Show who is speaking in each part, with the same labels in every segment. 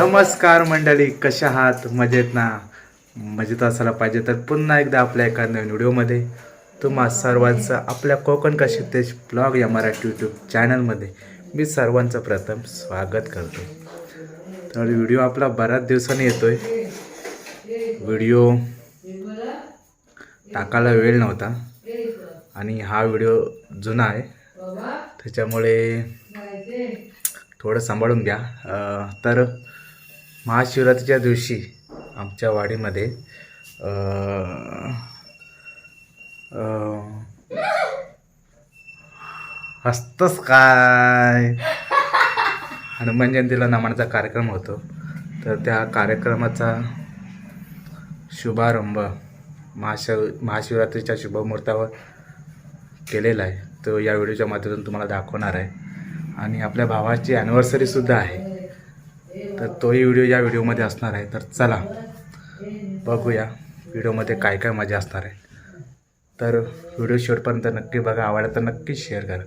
Speaker 1: नमस्कार मंडळी कशा आहात? मजेत ना? मजेत असायला पाहिजे तर पुन्हा एकदा आपल्या एका नवीन व्हिडिओमध्ये तुम्हा सर्वांचं आपल्या कोकण कशी देश ब्लॉग या मराठी यूट्यूब चॅनलमध्ये मी सर्वांचं प्रथम स्वागत करतो. तर व्हिडिओ आपला बऱ्याच दिवसांनी येतोय. व्हिडिओ टाकायला वेळ नव्हता आणि हा व्हिडिओ जुना आहे. त्याच्यामुळे थोडं सांभाळून घ्या. तर महाशिवरात्रीच्या दिवशी आमच्या वाडीमध्ये हस्तस काय? हनुमान जयंतीला नमनाचा कार्यक्रम होतो. तर त्या कार्यक्रमाचा शुभारंभ महाशिव महाशिवरात्रीच्या शुभमुहूर्तावर केलेला आहे. तो या व्हिडिओच्या माध्यमातून तुम्हाला दाखवणार आहे. आणि आपल्या भावाची ॲनिव्हर्सरीसुद्धा आहे. तर तोही व्हिडिओ या व्हिडिओमध्ये असणार आहे. तर चला बघूया व्हिडिओमध्ये काय काय मजा असणार आहे. तर व्हिडिओ शेवटपर्यंत नक्की बघा आवडला तर नक्की शेअर करा.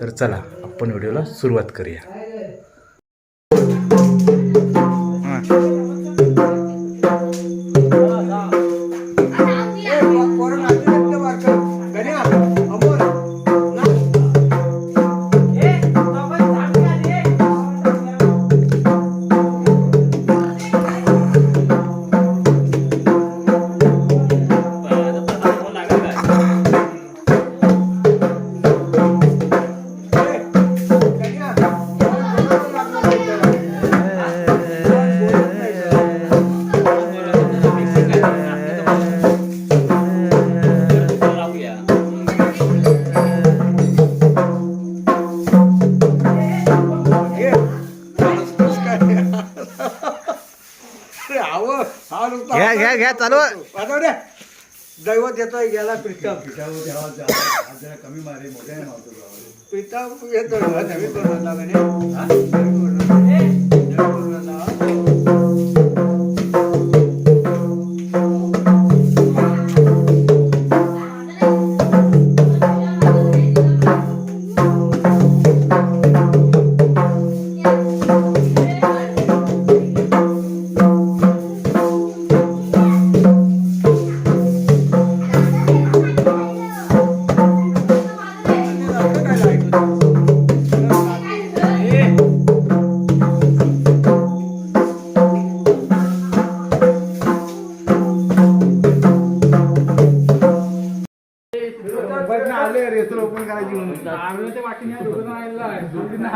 Speaker 1: तर चला आपण व्हिडिओला सुरुवात करूया. घ्या, घ्या, चालू.
Speaker 2: दैवत येतोय गेला प्रीतम
Speaker 3: कमी मारे मोठ्याने मारतो
Speaker 2: प्रीतम येतोय नवीन करून आणला म्हणे. हा? नवीन करून आणला. नवीन करून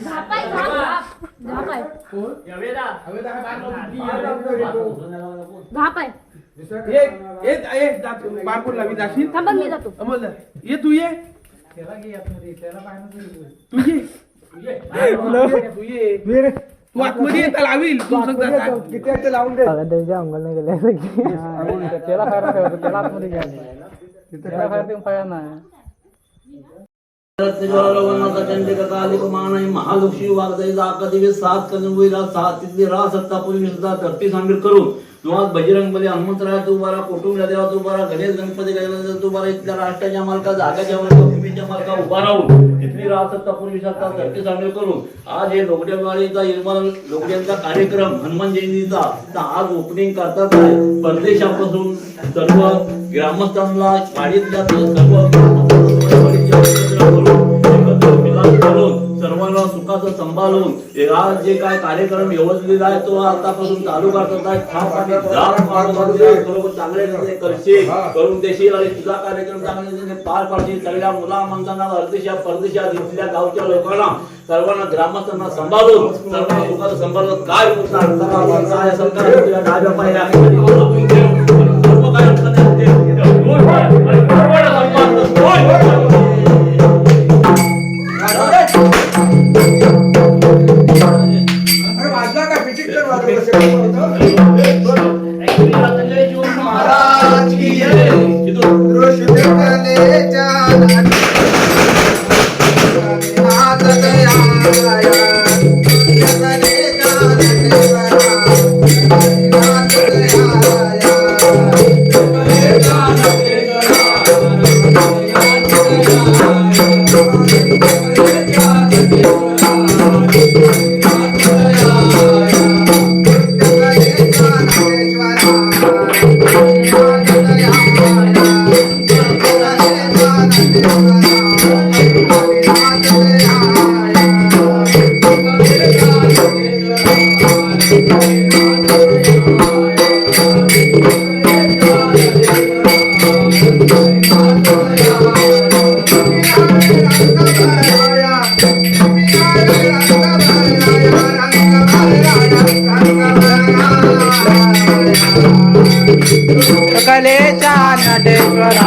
Speaker 4: झापाय झाप झापाय झापाय
Speaker 5: बारपूरला मी जाशील
Speaker 4: थांबा मी जातो
Speaker 5: अमोल ये तू ये तू ये तू ये तू आतमध्ये ये त्याला लावील तू सगळं काय.
Speaker 2: किती आहे ते लावून दे
Speaker 6: महालक्ष्मी वागदाई जाका सात कदम सात तिथली रा सत्ता पूर्वी सुद्धा धरती सामील करून तुम्हाला बजरंग बली हनुमंतराय तू कुटुंब देवा तू गणेश गणपती गणपती इथल्या राष्ट्राच्या मालका जागाच्या मालका भूमीच्या मालका उभा राहून इथली रा सत्ता धरती सामील करून आज हे लोकडेवाडीचा निर्माण लोकड्यांचा कार्यक्रम हनुमान जयंतीचा आज ओपनिंग करतात परदेशापासून सर्व ग्रामस्थांना वाडीतल्या सर्व करून एकत्र मिलाप करून सर्वांना सुखाचं सांभाळून हे आज जे काय कार्यक्रम व्यवस्थित आहे तो आतापासून चालू करतात. बरोबर चांगले करशील करून देशील आणि तुझा कार्यक्रम रीतीने पार पाडशील. सगळ्या मुला माणसांना परदेशात परदेशात इथल्या गावच्या लोकांना सर्वांना ग्रामस्थांना सांभाळून सर्वांना सुखाचं सांभाळून काय काय सरकार डाव्या पायऱ्या सर्व काय अडचण
Speaker 5: कलेच्या नटेश्वरा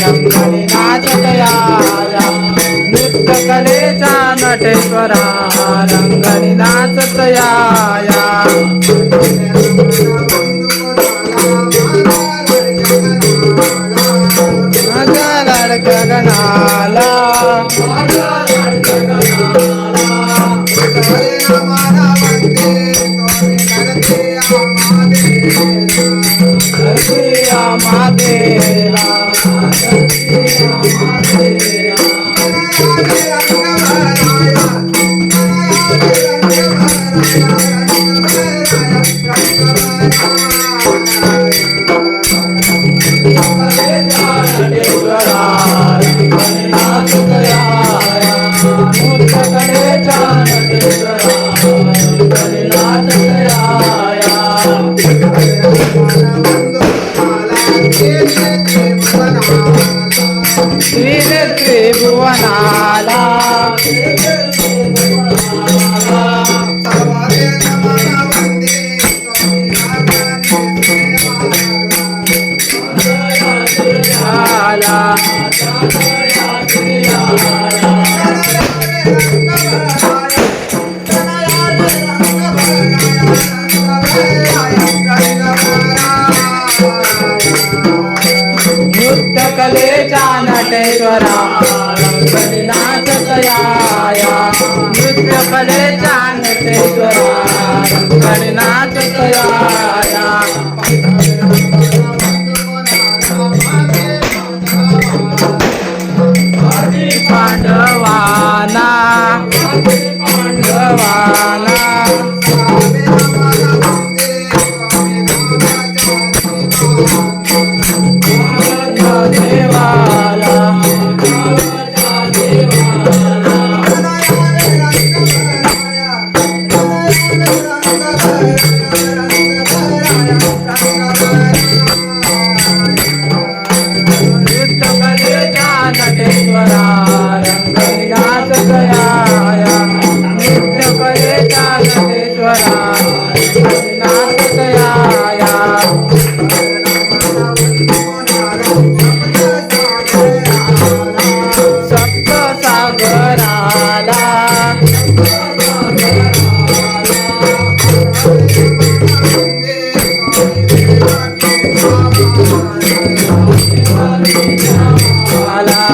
Speaker 5: रंगणी नाचतया नृत्य कलेच्या नटेश्वरा रंगणी नाचतया माझा amarte, amarte. भुवनाला नृत्य कलेच्या नटेश्वरा. नृत्य कलेच्या नटेश्वरा रंगणी नाचतया पांडवाना नृत्य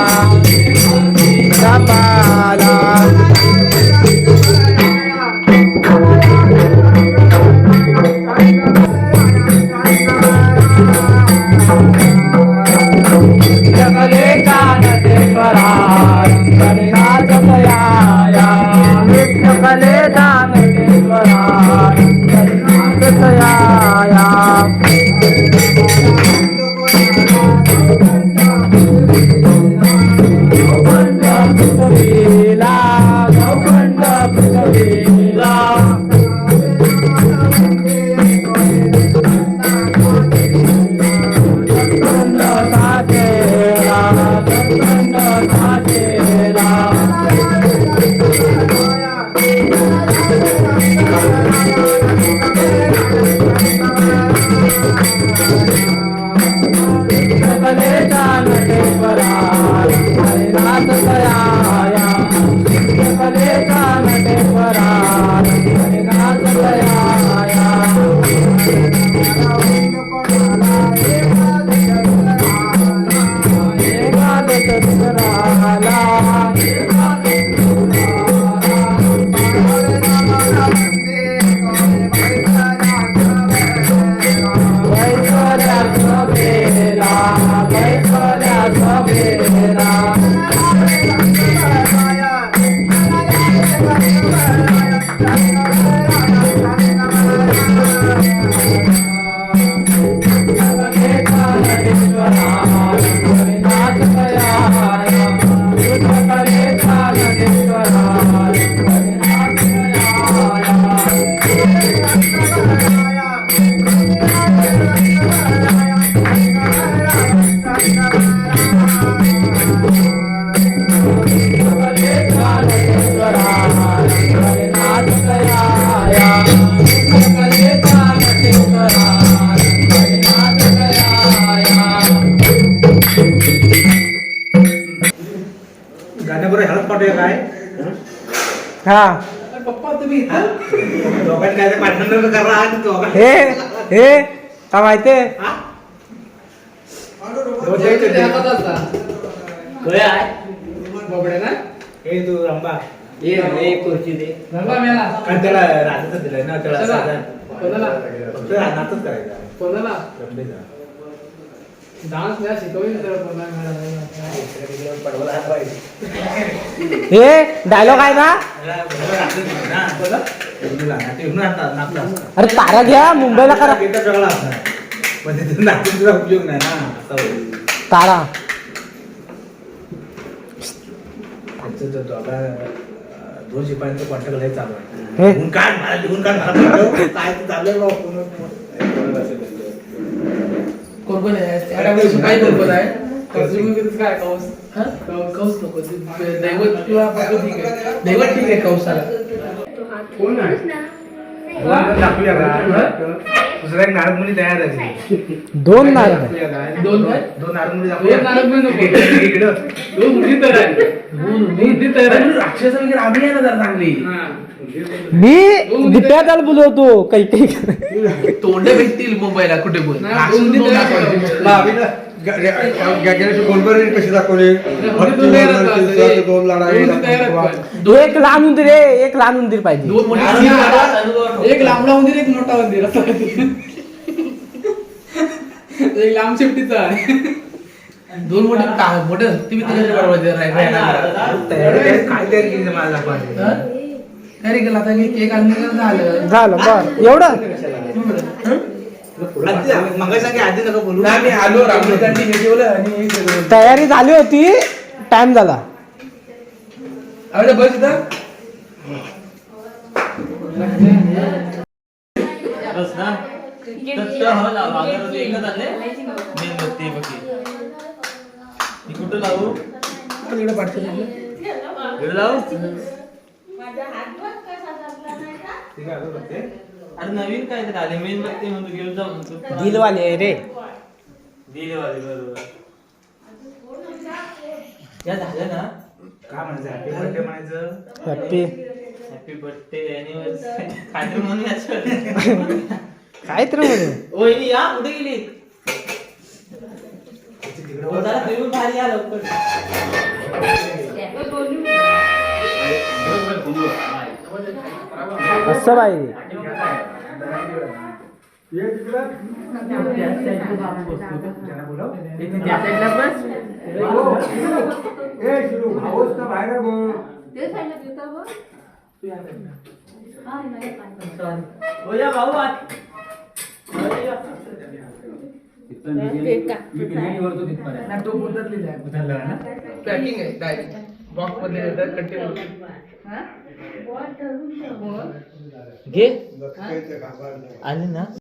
Speaker 5: आला हे हे काय माहितीये
Speaker 1: हे? तू रंबा.
Speaker 7: खुर्ची दे.
Speaker 1: कारण त्याला राजाचं दिलंय ना त्याला फक्त करायचं. रंबेचा.
Speaker 5: डान्स नाही शिकवली तर
Speaker 1: पडवला हात पाहिजे.
Speaker 5: हे डायलॉग आहे ना
Speaker 1: घेऊन.
Speaker 5: अरे तारा घ्या मुंबईला करा
Speaker 1: उपयोग नाही ना.
Speaker 5: तारा
Speaker 1: दोन शिपायांचं कॉन्टॅक्ट लय चालू
Speaker 5: हे?
Speaker 1: आहे लिहून काढ मला लिहून काढ मला. काय चाललंय बा, पुन्हा- पुन्हा. असेल त्यांचं.
Speaker 8: कोण आहे काय कोण आहे काय कौस? कौ- कौस नको ते दैवत किंवा ठीक आहे दैवत ठीक आहे कौसाला.
Speaker 1: दाखवूया का? दुसरा एक नारद मुनी तयार आहे
Speaker 5: दोन नारळ
Speaker 8: दोन काय?
Speaker 1: दोन नारद मुनी
Speaker 8: दोन नारद मुनी नको.
Speaker 1: इकडं- इकडं.
Speaker 8: दोन मुली तर आहे दोन मुली तर आहे
Speaker 1: राक्षस वगैरे आम्ही आहे ना जरा चांगली.
Speaker 5: मी दिप्याताल बोलवतो काही काही
Speaker 8: तोंड भेटतील मुंबईला कुठे पण
Speaker 7: दोन मुली तयार आहे.
Speaker 2: गोलबरी कशी दाखवली
Speaker 8: दोन
Speaker 2: लढाई.
Speaker 5: एक लहान उंदीर आहे एक लहान उंदीर पाहिजे
Speaker 8: एक लांबडा उंदीर एक मोठा उंदीर असं. एक लांब शेपटीचा आहे दोन मोठे का- मोठे तुम्ही तिकडे बरोबर
Speaker 1: तयारी काय
Speaker 8: अरे गेला आता केक आणलं झालं
Speaker 5: झालं बर एवढं
Speaker 1: आधी नका बोलू.
Speaker 8: नाही मी आलो हे ठेवलं आणि हे
Speaker 5: तयारी झाली होती टाइम झाला.
Speaker 8: अरे बस इथं.
Speaker 4: बस ना. तर तर लाव एकच आणले मेणबत्ती बघी ही कुठं लावू?
Speaker 8: इकडे पाठवलं
Speaker 4: इकडे लावू? अरे नवीन काय तर आले मेणबत्ती म्हणतो घेऊन जाऊ म्हणतो.
Speaker 5: दिलवाले रे.
Speaker 4: दिलेवाले बरोबर. या झालं ना?
Speaker 1: काय म्हणायचं? हॅपी बर्थडे म्हणायचं.
Speaker 5: हॅपी
Speaker 4: हॅपी बर्थडे अॅनिव्हर्सरी काय तर म्हणून याचं.
Speaker 5: काय तर म्हणे.
Speaker 4: वहिनी या कुठे गेली? जरा फिरून बाहेर या लवकर.
Speaker 5: असं पाहिजे
Speaker 4: या भाऊ
Speaker 8: आहे पॅकिंग आहे डायरेक्ट बॉक्समध्ये कंटिन्यू
Speaker 4: घे. आले ना?